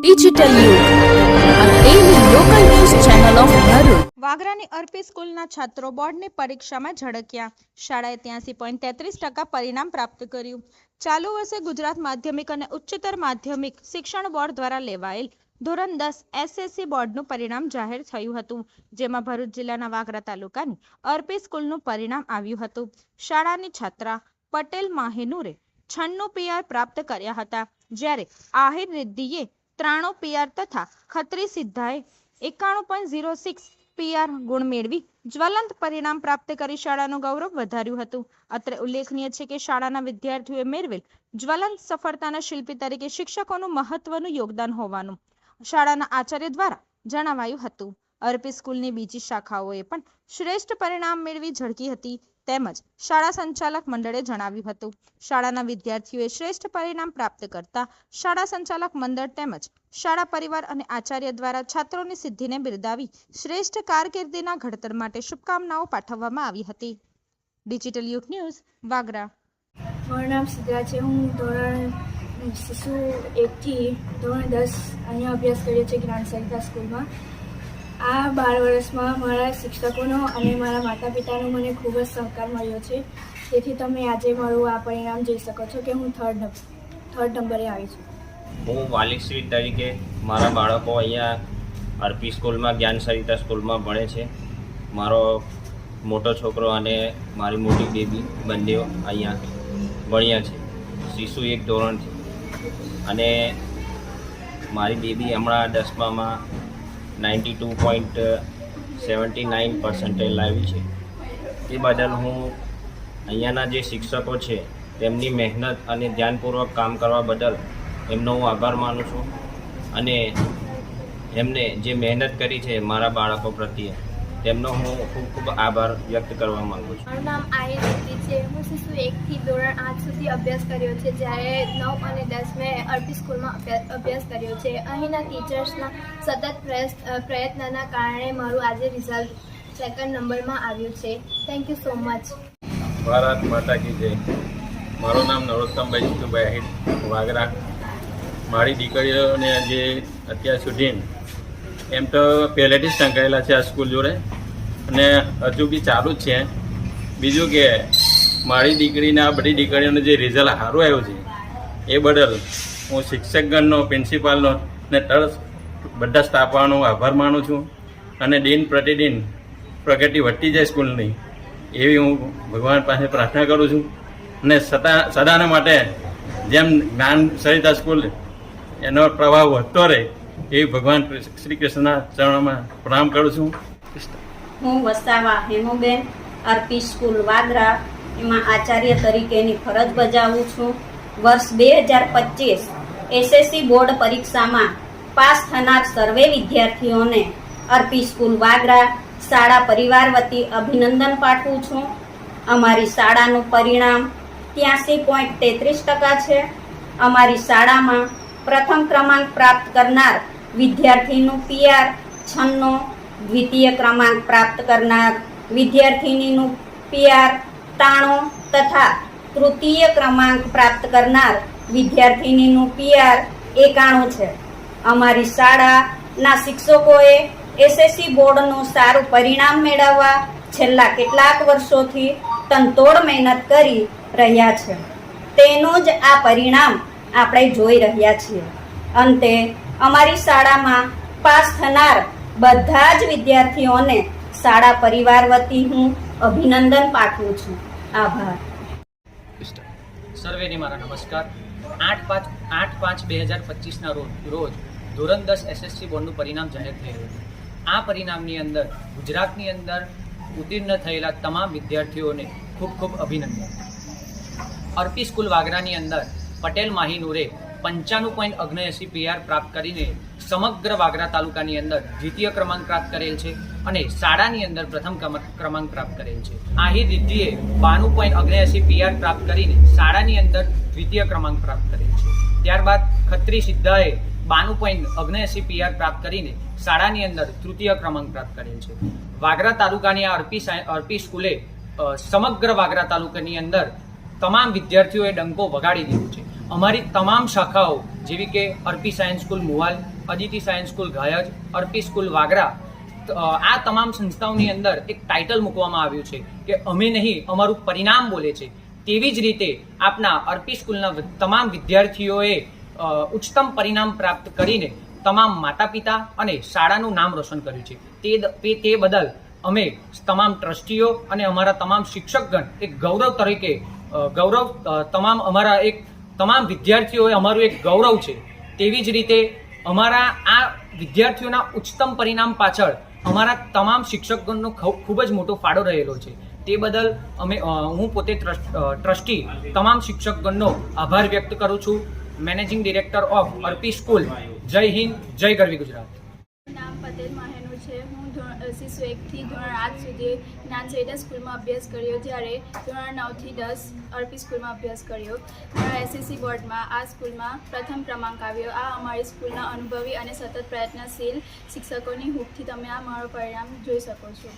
Digital. વાગરાની અર્પી સ્કૂલના છાત્રો બોર્ડની પરીક્ષામાં ઝળક્યા શાળાએ ત્યાંસી પોઈન્ટ તેત્રીસ ટકા પરિણામ પ્રાપ્ત કર્યું. ચાલુ વર્ષે ગુજરાત માધ્યમિક અને ઉચ્ચતર માધ્યમિક શિક્ષણ બોર્ડ દ્વારા લેવાયેલ ધોરણ દસ એસએસસી બોર્ડનું પરિણામ જાહેર થયું હતું, જેમાં ભરૂચ જિલ્લાના વાગરા તાલુકાની અર્પી સ્કૂલનું પરિણામ આવ્યું હતું. શાળાની છાત્રા પટેલ માહિનુરે છન્નું પીઆર પ્રાપ્ત કર્યા હતા, જ્યારે આહિર રિદ્ધિએ ત્રાણું પીઆર તથા ખત્રી સિદ્ધાએ એકાણું પોઈન્ટ ઝીરો સિક્સ પીઆર ગુણ મેળવી જ્વલંત પરિણામ પ્રાપ્ત કરી શાળાનું ગૌરવ વધાર્યું હતું. અત્રે ઉલ્લેખનીય છે કે શાળાના વિદ્યાર્થીઓએ મેળવેલ જ્વલંત સફળતાના શિલ્પી તરીકે શિક્ષકોનું મહત્વનું યોગદાન હોવાનું શાળાના આચાર્ય દ્વારા જણાવાયું હતું. અર્પી સ્કૂલની બીજી શાખાઓએ પણ શ્રેષ્ઠ પરિણામ મેળવી ઝળકી હતી. તેમજ શાળા સંચાલક મંડળે જણાવ્યું હતું. શાળાના વિદ્યાર્થીઓએ શ્રેષ્ઠ પરિણામ પ્રાપ્ત કરતા શાળા સંચાલક મંડળ તેમજ શાળા પરિવાર અને આચાર્ય દ્વારા છાત્રોની સિદ્ધિને બિરદાવી શ્રેષ્ઠ કારકિર્દીના ઘડતર માટે શુભકામનાઓ પાઠવવામાં આવી હતી. ડિજિટલ યુગ ન્યૂઝ, વાગરા. મારું નામ સિદ્ધા છે. હું ધોરણ શિશુ એકથી ધોરણ દસ અહીંયા અભ્યાસ કર્યો છે જ્ઞાન સરિતા સ્કૂલમાં. આ બાર વર્ષમાં મારા શિક્ષકોનો અને મારા માતા પિતાનો મને ખૂબ જ સહકાર મળ્યો છે. તેથી તમે આજે મારું આ પરિણામ જોઈ શકો છો કે હું થર્ડ થર્ડ નંબરે આવી છું. હું વાલીશ્રી તરીકે મારા બાળકો અહીંયા આરપી સ્કૂલમાં, જ્ઞાન સરિતા સ્કૂલમાં ભણે છે. મારો મોટો છોકરો અને મારી મોટી બેબી બંને અહીંયા ભણ્યા છે. શિશુ એક ધોરણથી અને મારી બેબી હમણાં દસમામાં ninety two point seventy nine percentage લાવી છે. તે બદલ હું અહીંયાના જે શિક્ષકો છે, તેમની મહેનત અને ધ્યાનપૂર્વક કામ કરવા બદલ એમનો હું આભાર માનું છું અને એમને જે મહેનત કરી છે મારા બાળકો પ્રત્યે તેમનો હું ખૂબ ખૂબ આભાર વ્યક્ત કરવા માગું છું. મારું નામ આહિર રીતિ છે. હું શિશુ એકથી ધોરણ આઠ સુધી અભ્યાસ કર્યો છે જ્યારે નવ અને દસ મેં અરબી સ્કૂલમાં અભ્યાસ કર્યો છે. અહીંના ટીચર્સના સતત પ્રયત્નના કારણે મારું આજે રિઝલ્ટ સેકન્ડ નંબરમાં આવ્યું છે. Thank you so much Bharat માતા કી જય. મારું નામ નરોત્તમભાઈ જીતુભાઈ આહિર વાગરા મારી દીકરીઓને જે અત્યાર સુધી એમ તો પહેલેથી જ સંકળાયેલા છે આ સ્કૂલ જોડે. અને હજુ બી ચાલુ જ છે. બીજું કે મારી દીકરીને બધી દીકરીઓનું જે રિઝલ્ટ સારું આવ્યું છે, એ બદલ હું શિક્ષકગણનો પ્રિન્સિપાલનો ને તરસ બધા સ્ટાફવાનો આભાર માનું છું. અને દિન પ્રતિદિન પ્રગતિ વધતી જાય સ્કૂલની, એવી હું ભગવાન પાસે પ્રાર્થના કરું છું. અને સદા, સદાને માટે જેમ જ્ઞાન સરિતા સ્કૂલ એનો પ્રભાવ વધતો રહે, એવી ભગવાન શ્રી કૃષ્ણના ચરણોમાં પ્રણામ કરું છું. હું વસાવા હેમુબેન, આરપી સ્કૂલ વાદરા એમાં આચાર્ય તરીકેની ફરજ બજાવું છું. વર્ષ બે હજાર પચીસ એસએસસી બોર્ડ પરીક્ષામાં પાસ થનાર સર્વે વિદ્યાર્થીઓને અર્પી સ્કૂલ વાગરા શાળા પરિવાર વતી અભિનંદન પાઠવું છું. અમારી શાળાનું પરિણામ ત્યાંસી પોઈન્ટ તેત્રીસ ટકા છે. અમારી શાળામાં પ્રથમ ક્રમાંક પ્રાપ્ત કરનાર વિદ્યાર્થીનું પીઆર છન્નું દ્વિતીય ક્રમાંક પ્રાપ્ત કરનાર વિદ્યાર્થિનીનું પીઆર ત્રાણું તથા તૃતીય ક્રમાંક પ્રાપ્ત કરનાર વિદ્યાર્થિનીનું પીઆર એકાણું છે. અમારી શાળાના શિક્ષકોએ એસએસસી બોર્ડનું સારું પરિણામ મેળવવા છેલ્લા કેટલાક વર્ષોથી તનતોડ મહેનત કરી રહ્યા છે. તેનું જ આ પરિણામ આપણે જોઈ રહ્યા છીએ. અંતે અમારી શાળામાં પાસ થનાર બધા જ વિદ્યાર્થીઓને શાળા પરિવાર વતી હું અભિનંદન પાઠવું છું. આભાર. સર્વેને મારા નમસ્કાર. આઠ પાંચ આઠ પાંચ બે હજાર પચીસના રોજ રોજ ધોરણ દસ એસએસસી બોર્ડનું પરિણામ જાહેર થયું હતું. આ પરિણામની અંદર ગુજરાતની અંદર ઉત્તીર્ણ થયેલા તમામ વિદ્યાર્થીઓને ખૂબ ખૂબ અભિનંદન. અર્પી સ્કૂલ વાગરાની અંદર પટેલ માહિનુરે પંચાણું પોઈન્ટ અગ્નેએસી પીઆર પ્રાપ્ત કરીને સમગ્ર વાગરા તાલુકાની અંદર દ્વિતીય ક્રમાંક પ્રાપ્ત કરેલ છે અને શાળાની અંદર પ્રથમ ક્રમ- ક્રમાંક પ્રાપ્ત કરેલ છે. આહી રિદ્ધિએ બાણું પોઈન્ટ અગ્નેએસી પીઆર પ્રાપ્ત કરીને શાળાની અંદર દ્વિતીય ક્રમાંક પ્રાપ્ત કરેલ છે. ત્યારબાદ ખત્રી સિદ્ધાએ બાણું પોઈન્ટ અગ્નેએસી પીઆર પ્રાપ્ત કરીને શાળાની અંદર તૃતીય ક્રમાંક પ્રાપ્ત કરેલ છે. વાગરા તાલુકાની આ અર્પી અર્પી સ્કૂલે સમગ્ર વાગરા તાલુકાની અંદર તમામ વિદ્યાર્થીઓએ ડંકો વગાડી દીધો છે. અમારી તમામ શાખાઓ, જેવી કે Arpi science school Muval Aditi science school Ghayaj Arpi school Vagra. આ તમામ સંસ્થાઓની અંદર એક ટાઇટલ મૂકવામાં આવ્યું છે કે અમે નહીં, અમારું પરિણામ બોલે છે. તેવી જ રીતે આપના અર્પી સ્કૂલના તમામ વિદ્યાર્થીઓએ ઉચ્ચતમ પરિણામ પ્રાપ્ત કરીને તમામ માતા પિતા અને શાળાનું નામ રોશન કર્યું છે. તે તે- બદલ અમે તમામ ટ્રસ્ટીઓ અને અમારા તમામ શિક્ષકગણ એક ગૌરવ તરીકે ગૌરવ તમામ અમારા એક, તમામ વિદ્યાર્થીઓએ અમારું એક ગૌરવ છે. તેવી જ રીતે અમારા આ વિદ્યાર્થીઓના ઉચ્ચતમ પરિણામ પાછળ અમારા તમામ શિક્ષકગણનો ખૂબ જ મોટો ફાળો રહેલો છે. તે બદલ અમે હું પોતે ટ્રસ્ટી તમામ શિક્ષકગણનો આભાર વ્યક્ત કરું છું. Managing director of Arpi school, જય હિન્દ, જય ગરવી ગુજરાત. નામ પટેલ મહેનું છે હું ધોરણ અ, શિશુ એકથી ધોરણ આઠ સુધી જ્ઞાન સહિતા સ્કૂલમાં અભ્યાસ કર્યો, જ્યારે ધોરણ નવથી દસ અર્પી સ્કૂલમાં અભ્યાસ કર્યો. મારા એસએસસી બોર્ડમાં આ સ્કૂલમાં પ્રથમ ક્રમાંક આવ્યો. આ અમારી સ્કૂલના અનુભવી અને સતત પ્રયત્નશીલ શિક્ષકોની હૂકથી તમે આ મારો પરિણામ જોઈ શકો છો.